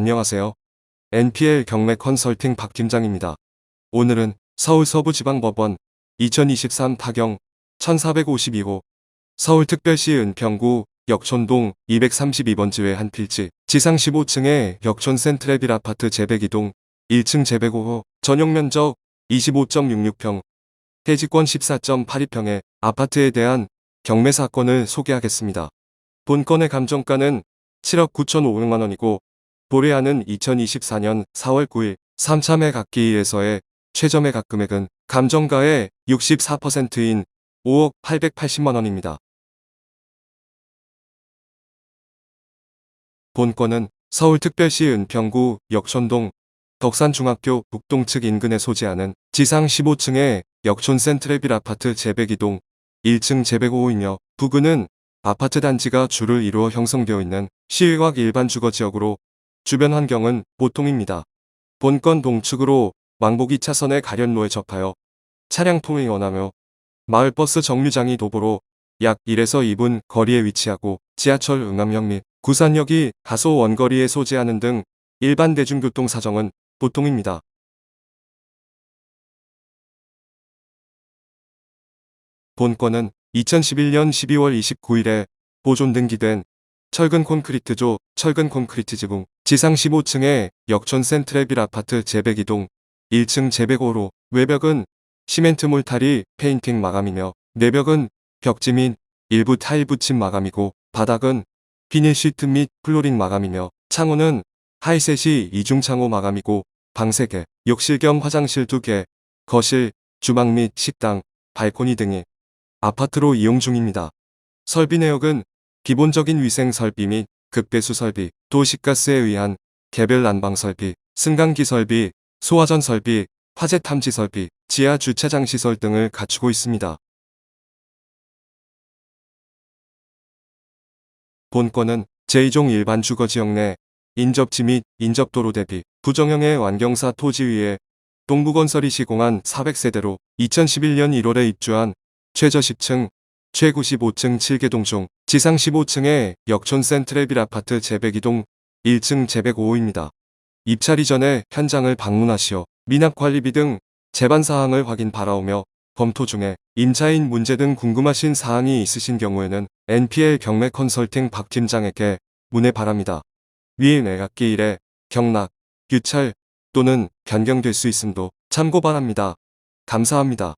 안녕하세요. NPL 경매 컨설팅 박 팀장입니다. 오늘은 서울 서부지방법원 2023 타경 1452호 서울특별시 은평구 역촌동 232번 지회 한 필지 지상 15층의 역촌 센트레빌 아파트 재배기동 1층 재배고호 전용 면적 25.66평 대지권 14.82평의 아파트에 대한 경매 사건을 소개하겠습니다. 본건의 감정가는 7억 9천 5백만 원이고 보례하는 2024년 4월 9일 3참회 각기에서의 최저 매 각 금액은 감정가의 64%인 5억 880만 원입니다. 본건은 서울특별시 은평구 역촌동 덕산중학교 북동측 인근에 소재하는 지상 15층의 역촌 센트레빌 아파트 재배기동 1층 재배고호이며 부근은 아파트 단지가 줄을 이루어 형성되어 있는 시외곽 일반 주거지역으로 주변 환경은 보통입니다. 본건 동측으로 왕복 2차선의 가련로에 접하여 차량 통행이 원하며 마을버스 정류장이 도보로 약 1에서 2분 거리에 위치하고 지하철 응암역 및 구산역이 다소 원거리에 소재하는 등 일반 대중교통 사정은 보통입니다. 본건은 2011년 12월 29일에 보존 등기된 철근 콘크리트조 철근 콘크리트 지붕 지상 15층의 역촌 센트레빌 아파트 재배기동 1층 재배고로 외벽은 시멘트 몰타리 페인팅 마감이며 내벽은 벽지 및 일부 타일 붙임 마감이고 바닥은 비닐 시트 및 플로링 마감이며 창호는 하이셋이 이중 창호 마감이고 방 3개, 욕실 겸 화장실 2개, 거실, 주방 및 식당, 발코니 등이 아파트로 이용 중입니다. 설비 내역은 기본적인 위생 설비 및 급배수 설비, 도시가스에 의한 개별 난방 설비, 승강기 설비, 소화전 설비, 화재 탐지 설비, 지하 주차장 시설 등을 갖추고 있습니다. 본건은 제2종 일반 주거지역 내 인접지 및 인접도로 대비 부정형의 완경사 토지 위에 동부건설이 시공한 400세대로 2011년 1월에 입주한 최저 10층, 최 95층 7개동 중 지상 15층의 역촌 센트레빌 아파트 재배기동 1층 재배고호입니다. 입찰 이 전에 현장을 방문하시어 미납관리비 등 재반 사항을 확인 바라오며 검토 중에 임차인 문제 등 궁금하신 사항이 있으신 경우에는 NPL 경매 컨설팅 박 팀장에게 문의 바랍니다. 위 매각기 일에 경락, 유찰 또는 변경될 수 있음도 참고 바랍니다. 감사합니다.